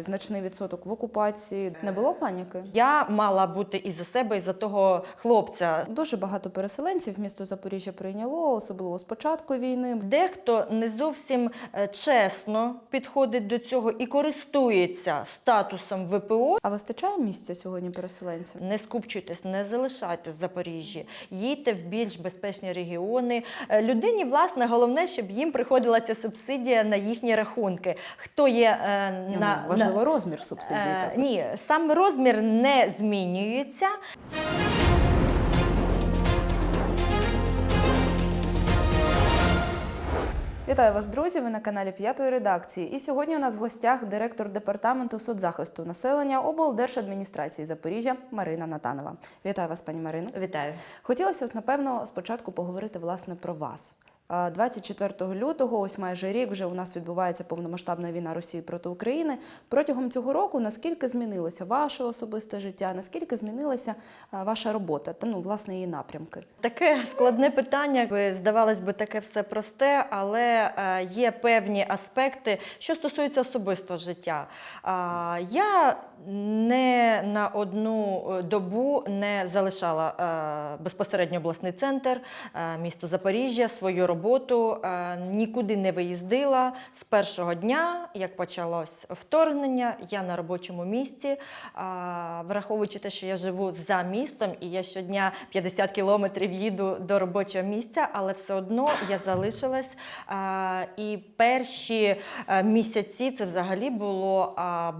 Значний відсоток в окупації. Не було паніки. Я мала бути і за себе, і за того хлопця. Дуже багато переселенців місто Запоріжжя прийняло, особливо з початку війни. Дехто не зовсім е, чесно підходить до цього і користується статусом ВПО. А вистачає місця сьогодні переселенцям? Не скупчуйтесь, не залишайтесь в Запоріжжі, їдьте в більш безпечні регіони. Е, Людині, власне, головне, щоб їм приходила ця субсидія на їхні рахунки. Хто є е, Ну, на важливо розмір субсидії. Е, ні, сам розмір не змінюється. Вітаю вас, друзі! Ви на каналі П'ятої редакції. І сьогодні у нас в гостях директор департаменту соцзахисту населення облдержадміністрації Запоріжжя Марина Натанова. Вітаю вас, пані Марино. Вітаю. Хотілося напевно, спочатку поговорити власне про вас. А, 24 лютого, ось майже рік, вже у нас відбувається повномасштабна війна Росії проти України. Протягом цього року наскільки змінилося ваше особисте життя, наскільки змінилася ваша робота та ну власне її напрямки? Таке складне питання. Здавалось би, таке все просте, але є певні аспекти, що стосуються особистого життя. Я не на одну е, добу не залишала е, безпосередньо обласний центр, е, місто Запоріжжя, свою роботу, е, нікуди не виїздила. З першого дня, як почалось вторгнення, я на робочому місці. Враховуючи те, що я живу за містом, і я щодня 50 кілометрів їду до робочого місця, але все одно я залишилась. І перші е, місяці це взагалі було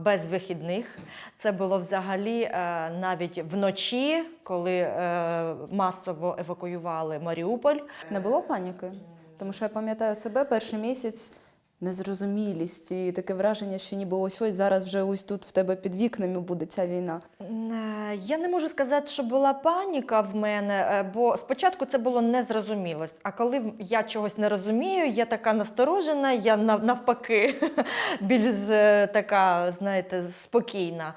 без вихідних. Це було взагалі е, навіть вночі, коли е, масово евакуювали Маріуполь. Не було паніки? Тому що я пам'ятаю себе перший місяць. Незрозумілість і таке враження, що ніби ось ось зараз вже ось тут в тебе під вікнами буде ця війна. Е, Я не можу сказати, що була паніка в мене, е, бо спочатку це було незрозумілость. А коли я чогось не розумію, я така насторожена, я навпаки більш е, така, знаєте, спокійна.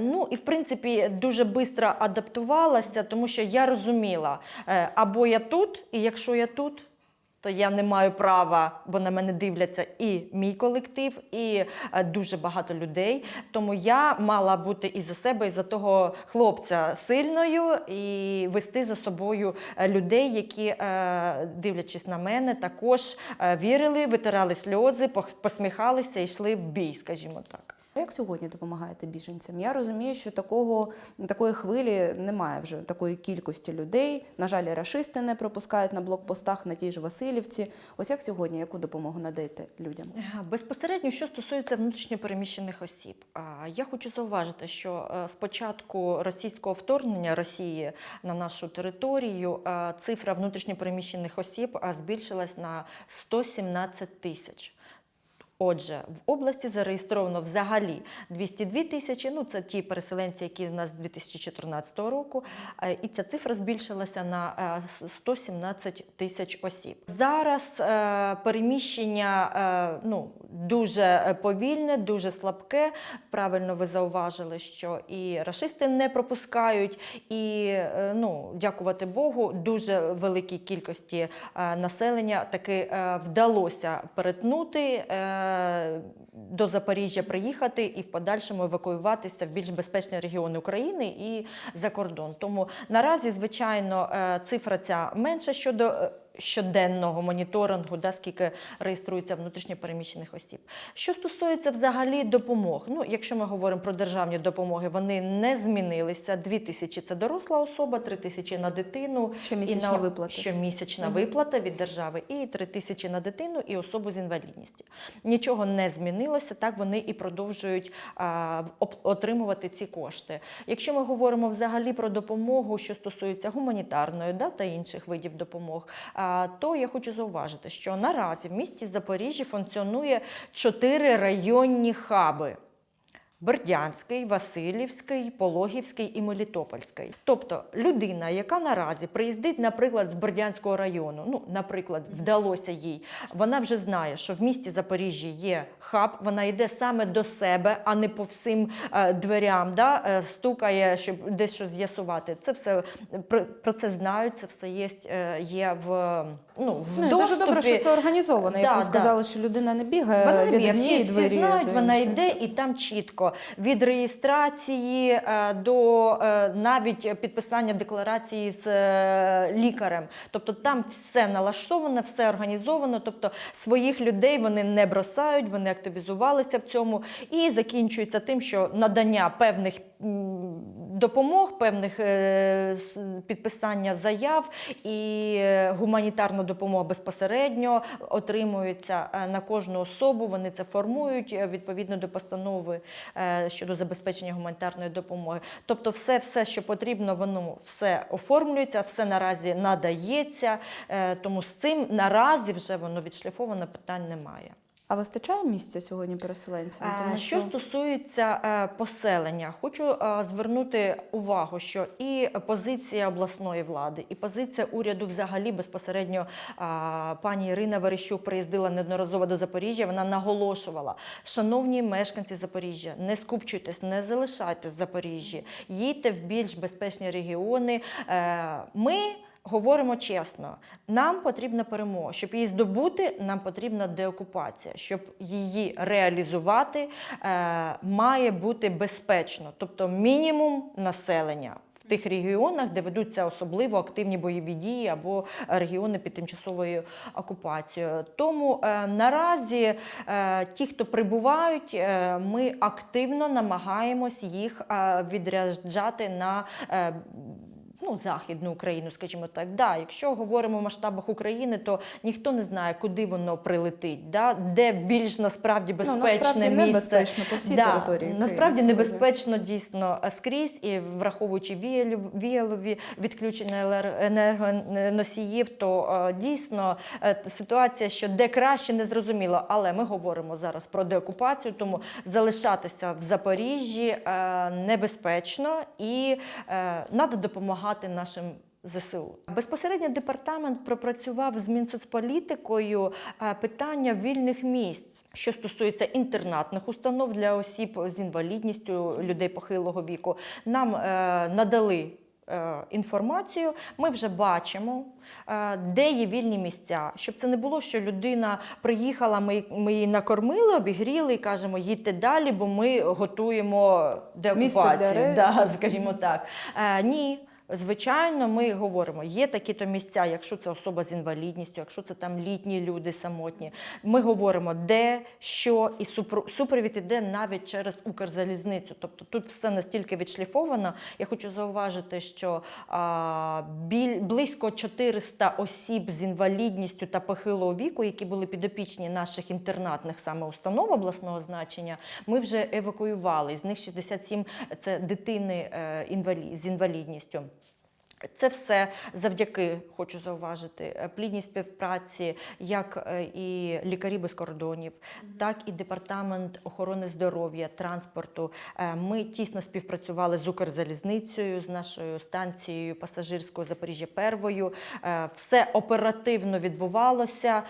Ну і в принципі дуже швидко адаптувалася, тому що я розуміла, або я тут, і якщо я тут. То я не маю права, бо на мене дивляться і мій колектив, і е, дуже багато людей. Тому я мала бути і за себе, і за того хлопця сильною, і вести за собою е, людей, які, е, дивлячись на мене, також вірили, витирали сльози, посміхалися і йшли в бій, скажімо так. Як сьогодні допомагаєте біженцям? Я розумію, що такого такої хвилі немає вже такої кількості людей. На жаль, рашисти не пропускають на блокпостах на тій ж Васильівці. Ось як сьогодні, яку допомогу надаєте людям? Е, Безпосередньо, що стосується внутрішньопереміщених осіб, я хочу зауважити, що е, з початку російського вторгнення Росії на нашу територію е, цифра внутрішньопереміщених осіб збільшилась на 117 тисяч. Отже, в області зареєстровано взагалі 202 тисячі. Ну це ті переселенці, які в нас з 2014 року. е, І ця цифра збільшилася на е, с- 117 тисяч осіб. Зараз е, переміщення е, ну, дуже е, повільне, дуже слабке. Правильно ви зауважили, що і рашисти не пропускають, і е, ну, дякувати Богу, дуже великій кількості е, населення таки е, вдалося перетнути. До Запоріжжя приїхати і в подальшому евакуюватися в більш безпечні регіони України і за кордон. Тому наразі, звичайно, е, цифра ця менша щодо е, щоденного моніторингу, да, скільки реєструється внутрішньопереміщених осіб. Що стосується взагалі допомог, ну якщо ми говоримо про державні допомоги, вони не змінилися. Дві тисячі це доросла особа, три тисячі на дитину. Щомісячні і на виплати. Щомісячна Мгм. виплата від держави і три тисячі на дитину і особу з інвалідністю. Нічого не змінилося, так вони і продовжують а, отримувати ці кошти. Якщо ми говоримо взагалі про допомогу, що стосується гуманітарної да, та інших видів допомог, а, то я хочу зауважити, що наразі в місті Запоріжжі функціонує чотири районні хаби. Бердянський, Васильівський, Пологівський і Мелітопольський. Тобто людина, яка наразі приїздить, наприклад, з Бердянського району, ну, наприклад, вдалося їй, вона вже знає, що в місті Запоріжжя є хаб, вона йде саме до себе, а не по всім е, дверям, да, е, стукає, щоб десь щось з'ясувати. Це все про, це знають, це все є, е, є в, ну, в Ну, дуже добре, що це організовано. Як Да, ви да. сказали, що людина не бігає Вона не від однієї всі, двері всі знають, вона йде і там чітко від реєстрації е, до е, навіть підписання декларації з е, лікарем. Тобто там все налаштовано, все організовано. Тобто своїх людей вони не бросають, вони активізувалися в цьому і закінчується тим, що надання певних допомог, певних е, підписання заяв і е, гуманітарна допомога безпосередньо отримується е, на кожну особу. Вони це формують відповідно до постанови щодо забезпечення гуманітарної допомоги. Тобто, все, все, що потрібно, воно все оформлюється, все наразі надається. Тому з цим наразі вже воно відшліфовано, питань немає. А вистачає місця сьогодні переселенцям? Е, Тому Що стосується е, поселення, хочу е, звернути увагу, що і позиція обласної влади, і позиція уряду взагалі безпосередньо пані Ірина Верещук приїздила неодноразово до Запоріжжя. Вона наголошувала, шановні мешканці Запоріжжя, не скупчуйтесь, не залишайтесь в Запоріжжі, їдьте в більш безпечні регіони. Ми Говоримо чесно, нам потрібна перемога. Щоб її здобути, нам потрібна деокупація. Щоб її реалізувати, е, має бути безпечно, тобто мінімум населення. Тих регіонах, де ведуться особливо активні бойові дії або регіони під тимчасовою окупацією. Тому е, наразі е, ті, хто прибувають, е, ми активно намагаємось їх е, відряджати на е, ну, Західну Україну, скажімо так. Да, якщо говоримо в масштабах України, то ніхто не знає, куди воно прилетить, да, де більш насправді Ну, безпечне насправді місце. небезпечно по всій Да, території. України Насправді небезпечно дійсно скрізь, і враховуючи віялові відключення енергоносіїв, то е, дійсно е, ситуація, що де краще, не зрозуміло. Але ми говоримо зараз про деокупацію, тому залишатися в Запоріжжі е, небезпечно і треба допомагати нашим. ЗСУ безпосередньо департамент пропрацював з Мінсоцполітикою е, питання вільних місць, що стосується інтернатних установ для осіб з інвалідністю, людей похилого віку. Нам е, надали е, інформацію. Ми вже бачимо, де є вільні місця, щоб це не було, що людина приїхала, ми, ми її накормили, обігріли і кажемо, їдьте далі, бо ми готуємо Місце для деокупацію. Да, скажімо так. Ні. Звичайно, ми говоримо, є такі-то місця, якщо це особа з інвалідністю, якщо це там літні люди самотні. Ми говоримо, де, що, і супро- супровід іде навіть через Укрзалізницю. Тобто тут все настільки відшліфовано. Я хочу зауважити, що а, біль, близько 400 осіб з інвалідністю та похилого віку, які були підопічні наших інтернатних саме установ обласного значення, ми вже евакуювали. З них 67 – це дитини е, інвалі- з інвалідністю. Це все завдяки, хочу зауважити, е, плідній співпраці як е, і лікарі без кордонів, так і департамент охорони здоров'я, транспорту. Е, Ми тісно співпрацювали з Укрзалізницею, з нашою станцією пасажирською Запоріжжя Первою. Все оперативно відбувалося.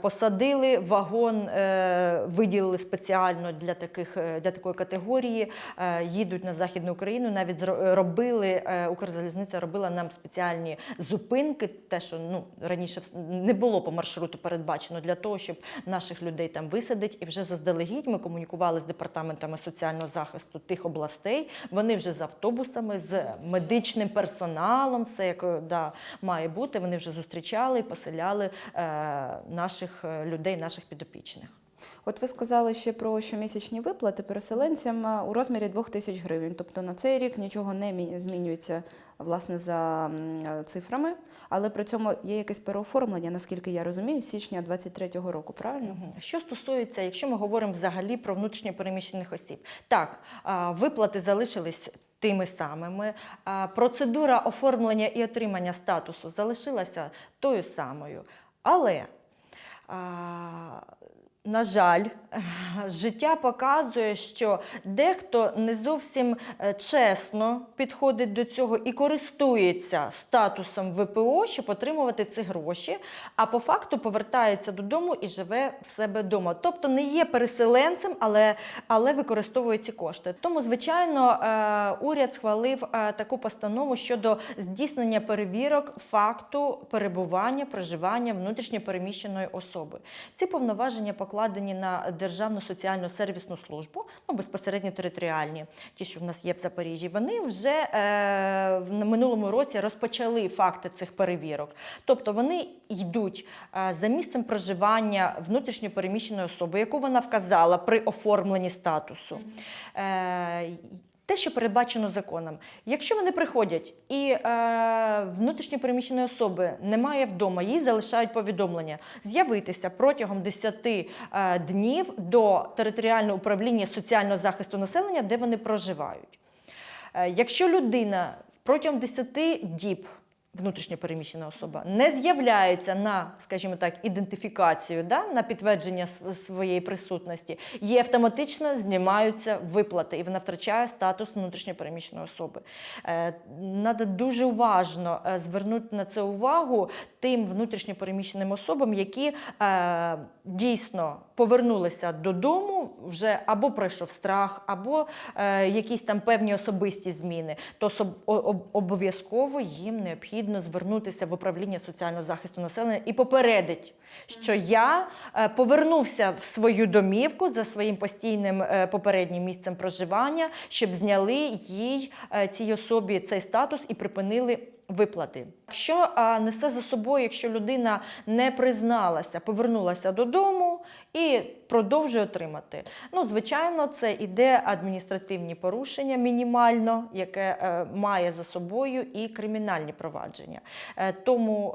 Посадили вагон, виділили спеціально для таких для такої категорії. Їдуть на західну Україну. Навіть робили Укрзалізниця робила нам спеціальні зупинки, те, що ну раніше не було по маршруту передбачено для того, щоб наших людей там висадить. І вже заздалегідь ми комунікували з департаментами соціального захисту тих областей. Вони вже з автобусами, з медичним персоналом, все як е, да, має бути. Вони вже зустрічали і поселяли е, наших е, людей, наших підопічних. От ви сказали ще про щомісячні виплати переселенцям у розмірі 2 тисяч гривень. Тобто на цей рік нічого не змінюється власне за е, цифрами, але при цьому є якесь переоформлення, наскільки я розумію, з січня 23-го року, правильно? Що стосується, якщо ми говоримо взагалі про внутрішньо переміщених осіб, так виплати залишились. Тими самими процедура оформлення і отримання статусу залишилася тою самою. Але На жаль, життя показує, що дехто не зовсім е, чесно підходить до цього і користується статусом ВПО, щоб отримувати ці гроші, а по факту повертається додому і живе в себе вдома. Тобто не є переселенцем, але, але використовує ці кошти. Тому, звичайно, е, уряд схвалив е, таку постанову щодо здійснення перевірок факту перебування, проживання внутрішньо переміщеної особи. Ці повноваження покладені на Державну соціальну сервісну службу, ну безпосередньо територіальні, ті, що в нас є в Запоріжжі. Вони вже е, в минулому році розпочали факти цих перевірок. Тобто вони йдуть е, за місцем проживання внутрішньо переміщеної особи, яку вона вказала при оформленні статусу. Е, те, що передбачено законом. Якщо вони приходять і е, внутрішньо переміщеної особи немає вдома, їй залишають повідомлення з'явитися протягом 10 е, днів до територіального управління соціального захисту населення, де вони проживають. Е, якщо людина протягом 10 діб внутрішньо переміщена особа не з'являється на, скажімо так, ідентифікацію, да, на підтвердження своєї присутності, їй автоматично знімаються виплати, і вона втрачає статус внутрішньо переміщеної особи. Е, Надо дуже уважно е, звернути на це увагу тим внутрішньо переміщеним особам, які е, дійсно повернулися додому, вже або пройшов страх, або е, якісь там певні особисті зміни, то обов'язково їм необхідно звернутися в управління соціального захисту населення і попередить, що я е, повернувся в свою домівку за своїм постійним е, попереднім місцем проживання, щоб зняли їй е, цій особі цей статус і припинили. Виплати, що несе за собою, якщо людина не призналася, повернулася додому і продовжує отримати. Ну, звичайно, це іде адміністративні порушення мінімально, яке е, має за собою і кримінальні провадження. Е, тому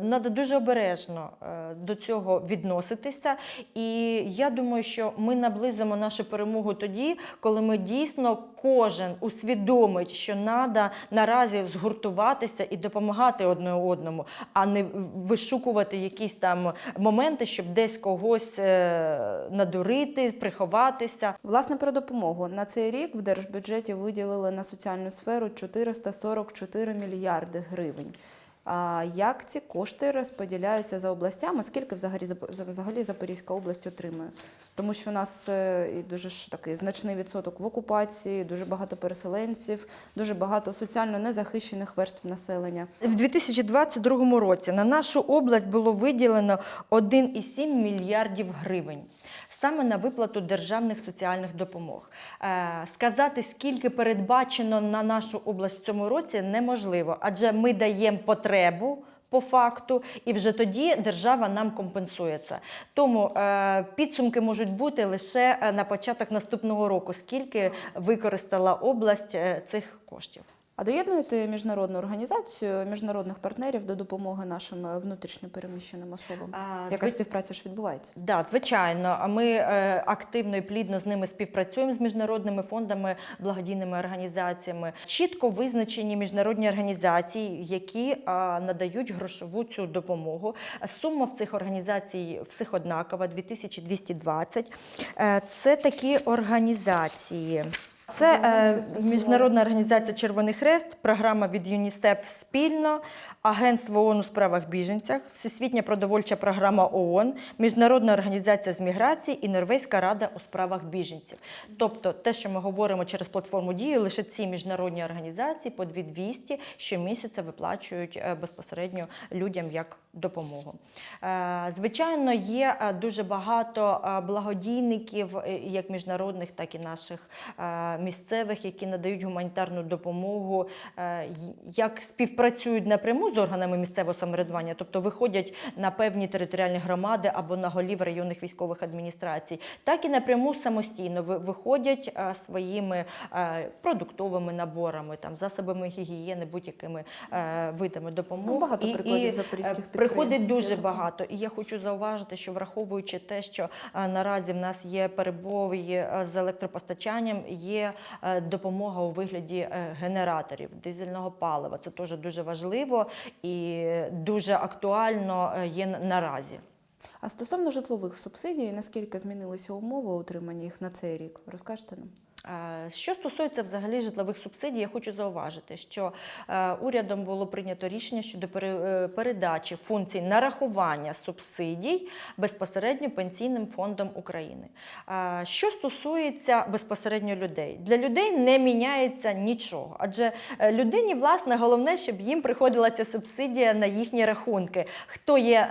треба дуже обережно е, до цього відноситися. І я думаю, що ми наблизимо нашу перемогу тоді, коли ми дійсно кожен усвідомить, що треба наразі згуртуватися і допомагати одне одному, а не вишукувати якісь там моменти, щоб десь когось надурити, приховатися. Власне, про допомогу на цей рік в держбюджеті виділили на соціальну сферу 444 мільярди гривень. Як ці кошти розподіляються за областями? Скільки взагалі взагалі Запорізька область отримує? Тому що у нас е, дуже ж такий значний відсоток в окупації, дуже багато переселенців, дуже багато соціально незахищених верств населення. В 2022 році на нашу область було виділено 1,7 мільярдів гривень. Саме на виплату державних соціальних допомог. Е, сказати, скільки передбачено на нашу область в цьому році, неможливо, адже ми даємо потребу. По факту, і вже тоді держава нам компенсує це. Тому е, підсумки можуть бути лише е, на початок наступного року, скільки використала область е, цих коштів. А доєднуєте міжнародну організацію міжнародних партнерів до допомоги нашим е, внутрішньо переміщеним особам? А, Яка зви- співпраця ж відбувається? Да, звичайно. А Ми е, активно і плідно з ними співпрацюємо з міжнародними фондами, благодійними організаціями. Чітко визначені міжнародні організації, які е, надають грошову цю допомогу. Сума в цих організацій всіх однакова 2220. Е, Це такі організації. Це е, Міжнародна організація Червоний Хрест, програма від ЮНІСЕФ спільно, Агентство ООН у справах біженцях, Всесвітня продовольча програма ООН, Міжнародна організація з міграції і Норвезька рада у справах біженців. Тобто, те, що ми говоримо через платформу дії, лише ці міжнародні організації по 2200 щомісяця виплачують е, безпосередньо людям як допомогу. Е, Звичайно, є е, дуже багато е, благодійників, як міжнародних, так і наших е, місцевих, які надають гуманітарну допомогу, е, як співпрацюють напряму з органами місцевого самоврядування, тобто виходять на певні територіальні громади або на голів районних військових адміністрацій, так і напряму самостійно ви- виходять е, своїми е, продуктовими наборами, там засобами гігієни, будь-якими видами допомоги. Ну, багато прикладів запорізьких приходить дуже багато. І я хочу зауважити, що враховуючи те, що наразі в нас є перебої з електропостачанням, є е, допомога у вигляді е, генераторів дизельного палива. Це теж дуже важливо і дуже актуально е, є наразі. А стосовно житлових субсидій, наскільки змінилися умови отримання їх на цей рік? Розкажете нам? Що стосується взагалі житлових субсидій, я хочу зауважити, що е, урядом було прийнято рішення щодо е, передачі функцій нарахування субсидій безпосередньо пенсійним фондом України. Що стосується безпосередньо людей, для людей не міняється нічого, адже е, людині, власне, головне, щоб їм приходила ця субсидія на їхні рахунки. Хто є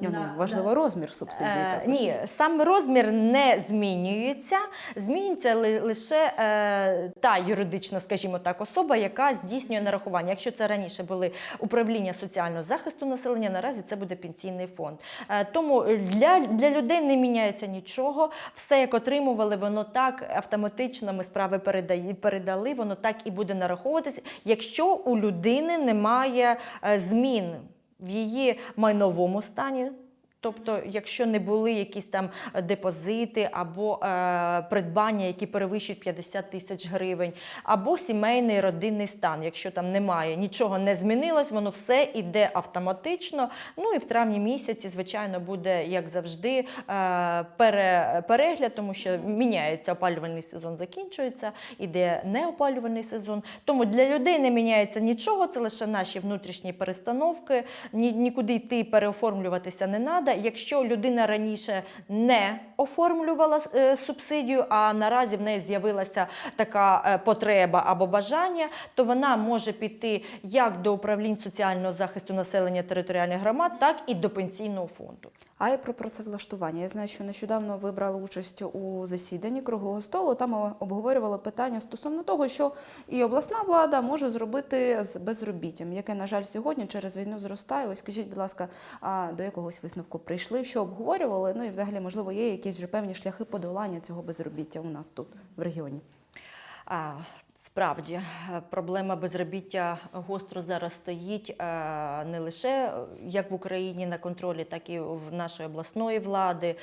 Ну, на- важливо розмір субсидії. Також. Ні, сам розмір не змінюється. Змінюється ли- лише е, та юридична, скажімо так, особа, яка здійснює нарахування. Якщо це раніше були управління соціального захисту населення, наразі це буде пенсійний фонд. Е, тому для, для людей не міняється нічого. Все, як отримували, воно так автоматично ми справи передали, воно так і буде нараховуватися, якщо у людини немає е, змін в її майновому стані. Тобто, якщо не були якісь там депозити або е, придбання, які перевищують 50 тисяч гривень, або сімейний родинний стан, якщо там немає, нічого не змінилось, воно все йде автоматично. Ну і в травні місяці, звичайно, буде, як завжди, е, пере, перегляд, тому що міняється опалювальний сезон, закінчується, іде неопалювальний сезон. Тому для людей не міняється нічого, це лише наші внутрішні перестановки. Ні, нікуди йти переоформлюватися не треба. Якщо людина раніше не оформлювала е, субсидію, а наразі в неї з'явилася така е, потреба або бажання, то вона може піти як до управлінь соціального захисту населення територіальних громад, так і до пенсійного фонду. А і про працевлаштування. Я знаю, що нещодавно ви брали участь у засіданні круглого столу. Там ми обговорювали питання стосовно того, що і обласна влада може зробити з безробіттям, яке, на жаль, сьогодні через війну зростає. Ось скажіть, будь ласка, до якогось висновку прийшли, що обговорювали? Ну і взагалі, можливо, є якісь вже певні шляхи подолання цього безробіття у нас тут в регіоні. Справді, е, проблема безробіття гостро зараз стоїть е, не лише е, як в Україні на контролі, так і в нашої обласної влади.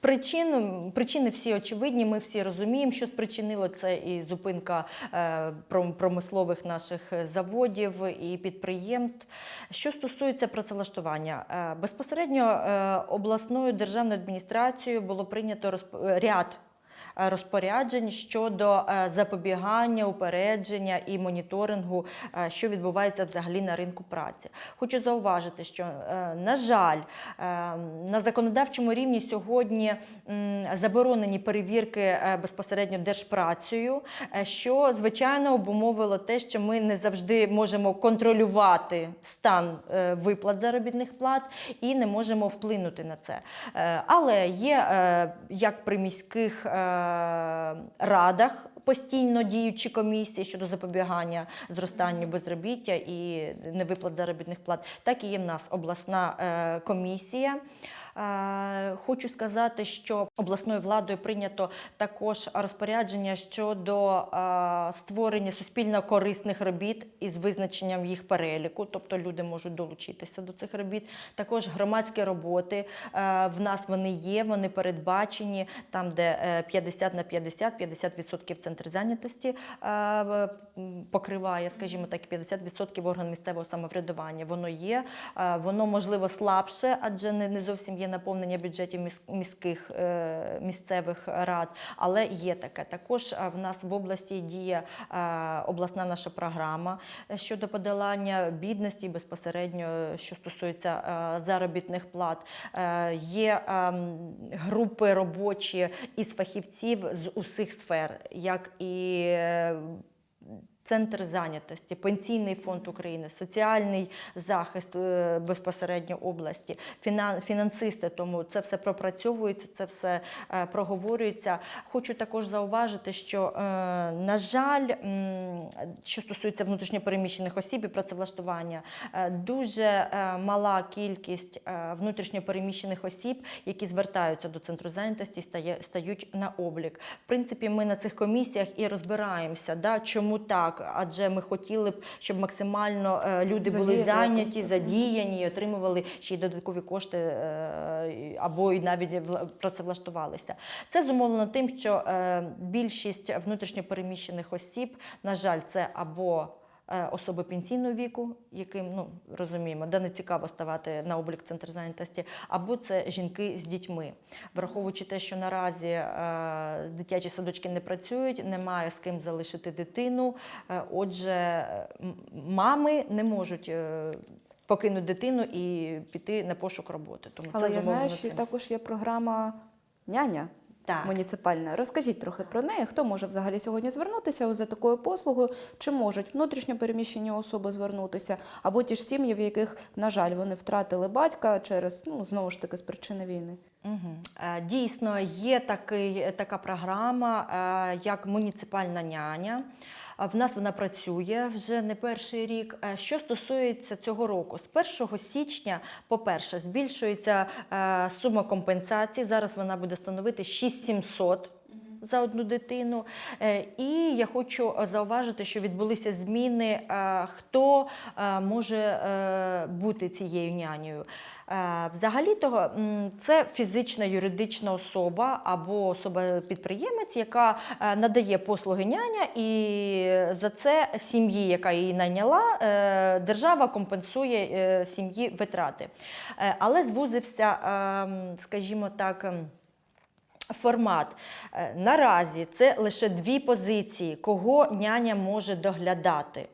Причин, причини всі очевидні. Ми всі розуміємо, що спричинило це і зупинка промислових наших заводів і підприємств. Що стосується працевлаштування, безпосередньо обласною державною адміністрацією було прийнято ряд розпоряджень щодо е, запобігання, упередження і моніторингу, е, що відбувається взагалі на ринку праці. Хочу зауважити, що, е, на жаль, е, на законодавчому рівні сьогодні заборонені перевірки е, безпосередньо держпрацею, е, що звичайно обумовило те, що ми не завжди можемо контролювати стан е, виплат заробітних плат і не можемо вплинути на це. Е, Але є е, як при міських е, радах постійно діючі комісії щодо запобігання зростанню безробіття і невиплат заробітних плат, так і є в нас обласна е, комісія. Е, Хочу сказати, що обласною владою прийнято також розпорядження щодо е, створення суспільно корисних робіт із визначенням їх переліку, тобто люди можуть долучитися до цих робіт. Також громадські роботи е, в нас вони є, вони передбачені там, де е, 50 на 50, 50% центр зайнятості е, покриває, скажімо так, 50% орган місцевого самоврядування. Воно є, е, воно можливо слабше, адже не зовсім є наповнення бюджетів міських е, місцевих рад, але є таке. Також е, в нас в області діє е, обласна наша програма щодо подолання бідності безпосередньо, що стосується заробітних плат. Є ем, групи робочі із фахівців з усіх сфер, як і Центр зайнятості, Пенсійний фонд України, соціальний захист е, безпосередньо області, фінан- фінансисти. Тому це все пропрацьовується, це все е, проговорюється. Хочу також зауважити, що, е, на жаль, що стосується внутрішньопереміщених осіб і працевлаштування, дуже мала кількість внутрішньопереміщених осіб, які звертаються до центру зайнятості, стають на облік. В принципі, ми на цих комісіях і розбираємося, да, чому так, адже ми хотіли б, щоб максимально е, люди були зайняті, якось, задіяні і отримували ще й додаткові кошти е, або й навіть вла- працевлаштувалися. Це зумовлено тим, що е, більшість внутрішньопереміщених осіб, на жаль, це або особи пенсійного віку, яким ну розуміємо, де не цікаво ставати на облік центр зайнятості, або це жінки з дітьми, враховуючи те, що наразі е, дитячі садочки не працюють, немає з ким залишити дитину. е, Отже, е, мами не можуть. е, Покинути дитину і піти на пошук роботи. Тому Але це я знаю, що цим. також є програма няня так. муніципальна. Розкажіть трохи про неї. Хто може взагалі сьогодні звернутися за такою послугою? Чи можуть внутрішньо переміщені особи звернутися, або ті ж сім'ї, в яких, на жаль, вони втратили батька через ну знову ж таки з причини війни? Угу. Дійсно, є такий, така програма, е, як муніципальна няня. В нас вона працює вже не перший рік. Е, Що стосується цього року, з 1 січня, по-перше, збільшується е, сума компенсації. Зараз вона буде становити 6700 за одну дитину. Е, І я хочу е, зауважити, що відбулися зміни, е, хто може бути цією нянею. Е, Взагалі-то це фізична юридична особа або особа-підприємець, яка надає послуги няня, і за це сім'ї, яка її найняла, держава компенсує сім'ї витрати. Але звузився, ем, скажімо так. Формат Е, наразі це лише дві позиції, кого няня може доглядати.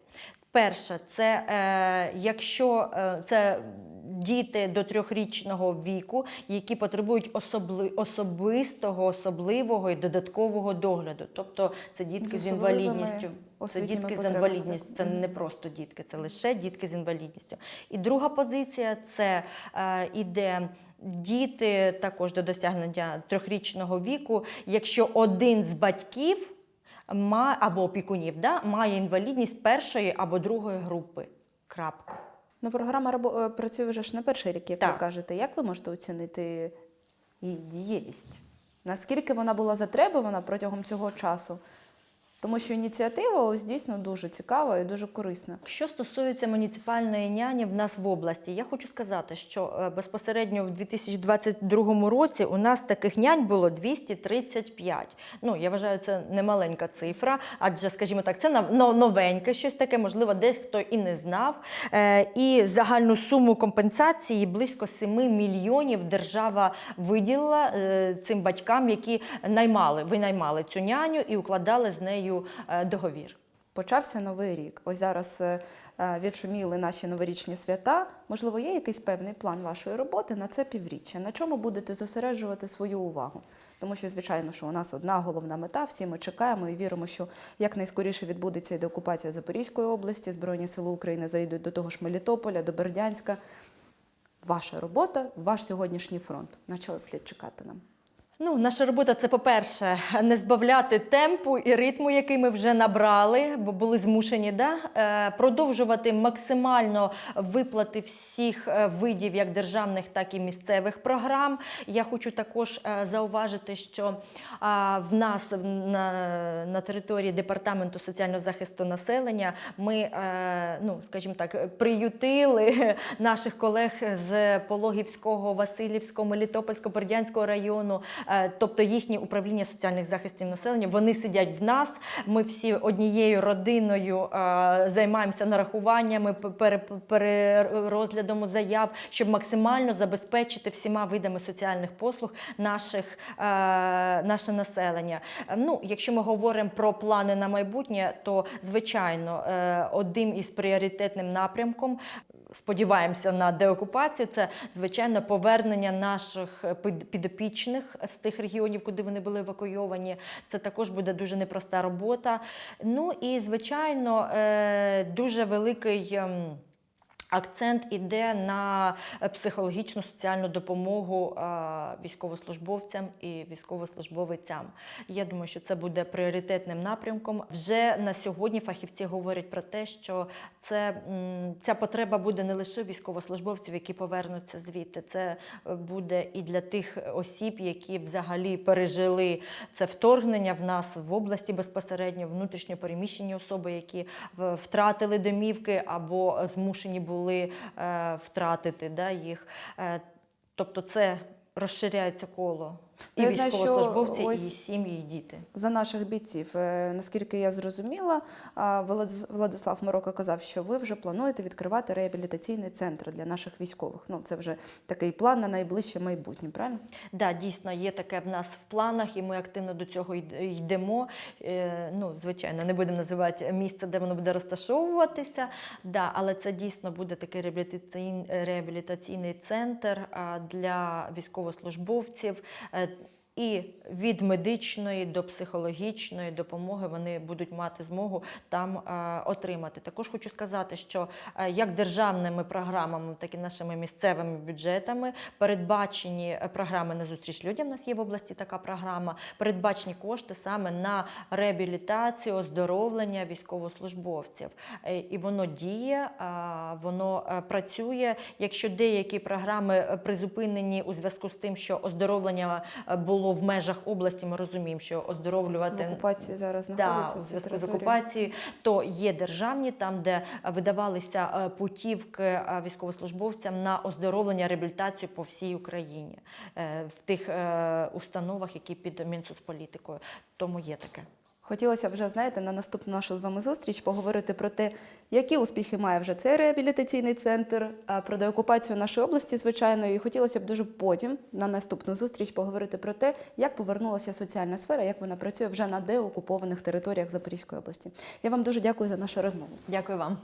Перша це е, якщо е, це діти до трьохрічного віку, які потребують особли, особистого, особливого і додаткового догляду. Тобто це дітки З з, інвалідністю. Це дітки з інвалідністю, це не просто дітки, це лише дітки з інвалідністю. І друга позиція це е, іде. Діти також до досягнення трьохрічного віку, якщо один з батьків або опікунів да, має інвалідність першої або другої групи. Крапка. Ну, програма е, працює вже ж не перший рік, як ви кажете. Як ви можете оцінити її дієвість? Наскільки вона була затребувана протягом цього часу? Тому що ініціатива ось дійсно дуже цікава і дуже корисна. Що стосується муніципальної няні в нас в області, я хочу сказати, що е, безпосередньо в 2022 році у нас таких нянь було 235. Ну, я вважаю, це немаленька цифра, адже, скажімо так, це новеньке щось таке, можливо, десь хто і не знав. Е, І загальну суму компенсації близько 7 мільйонів держава виділила е, цим батькам, які наймали, винаймали цю няню і укладали з нею е, договір. Почався новий рік. Ось зараз е, е, відшуміли наші новорічні свята. Можливо, є якийсь певний план вашої роботи на це півріччя. На чому будете зосереджувати свою увагу? Тому що, звичайно, що у нас одна головна мета. Всі ми чекаємо і віримо, що якнайскоріше відбудеться і деокупація Запорізької області. Збройні сили України зайдуть до того ж Мелітополя, до Бердянська. Ваша робота, ваш сьогоднішній фронт. На чого слід чекати нам? Ну, наша робота це, по-перше, не збавляти темпу і ритму, який ми вже набрали, бо були змушені, да? е, продовжувати максимально виплати всіх е, видів як державних, так і місцевих програм. Я хочу також е, зауважити, що в нас на, на території департаменту соціального захисту населення ми, ну, скажімо так, приютили наших колег з Пологівського, Васильівського, Мелітопольського, Бердянського району, тобто їхні управління соціальних захистів населення, вони сидять в нас. Ми всі однією родиною е, займаємося нарахуваннями, перерозглядом заяв, щоб максимально забезпечити всіма видами соціальних послуг наших, е, наше населення. Е, Ну, якщо ми говоримо про плани на майбутнє, то звичайно е, одним із пріоритетним напрямком. Сподіваємося на деокупацію. Це звичайно повернення наших під- підопічних з тих регіонів, куди вони були евакуйовані. Це також буде дуже непроста робота. Ну і звичайно, е, дуже великий. Акцент іде на е, психологічну соціальну допомогу е, військовослужбовцям і військовослужбовицям. Я думаю, що це буде пріоритетним напрямком. Вже на сьогодні фахівці говорять про те, що це ця потреба буде не лише військовослужбовців, які повернуться звідти. Це е, буде і для тих осіб, які взагалі пережили це вторгнення в нас в області безпосередньо, внутрішньо переміщені особи, які втратили домівки або змушені були е, втратити да, їх. Е, тобто це розширяється коло І Я знаю, що військовослужбовці, і сім'ї, і діти. За наших бійців, Е, наскільки я зрозуміла, Владислав Мороко казав, що ви вже плануєте відкривати реабілітаційний центр для наших військових. Ну, це вже такий план на найближче майбутнє, правильно? Да, дійсно, є таке в нас в планах, і ми активно до цього йдемо. Е, ну, звичайно, не будемо називати місце, де воно буде розташовуватися. Да, але це дійсно буде такий реабілітаційний центр для військовослужбовців. Е, І від медичної до психологічної допомоги вони будуть мати змогу там е, отримати. Також хочу сказати, що е, як державними програмами, так і нашими місцевими бюджетами передбачені е, програми на зустріч людям. У нас є в області така програма. Передбачені кошти саме на реабілітацію, оздоровлення військовослужбовців. І воно діє, воно працює. Якщо деякі програми призупинені у зв'язку з тим, що оздоровлення е, було в межах області, ми розуміємо, що оздоровлювати В окупації зараз Да, знаходиться у зв'язку з окупацією, то є державні, там, де е, видавалися е, путівки е, військовослужбовцям на оздоровлення, реабілітацію по всій Україні в тих установах, які під Мінсоцполітикою. Тому є таке. Хотілося вже, знаєте, на наступну нашу з вами зустріч поговорити про те, які успіхи має вже цей реабілітаційний центр, про деокупацію нашої області, звичайно. І хотілося б дуже потім на наступну зустріч поговорити про те, як повернулася соціальна сфера, як вона працює вже на деокупованих територіях Запорізької області. Я вам дуже дякую за нашу розмову. Дякую вам.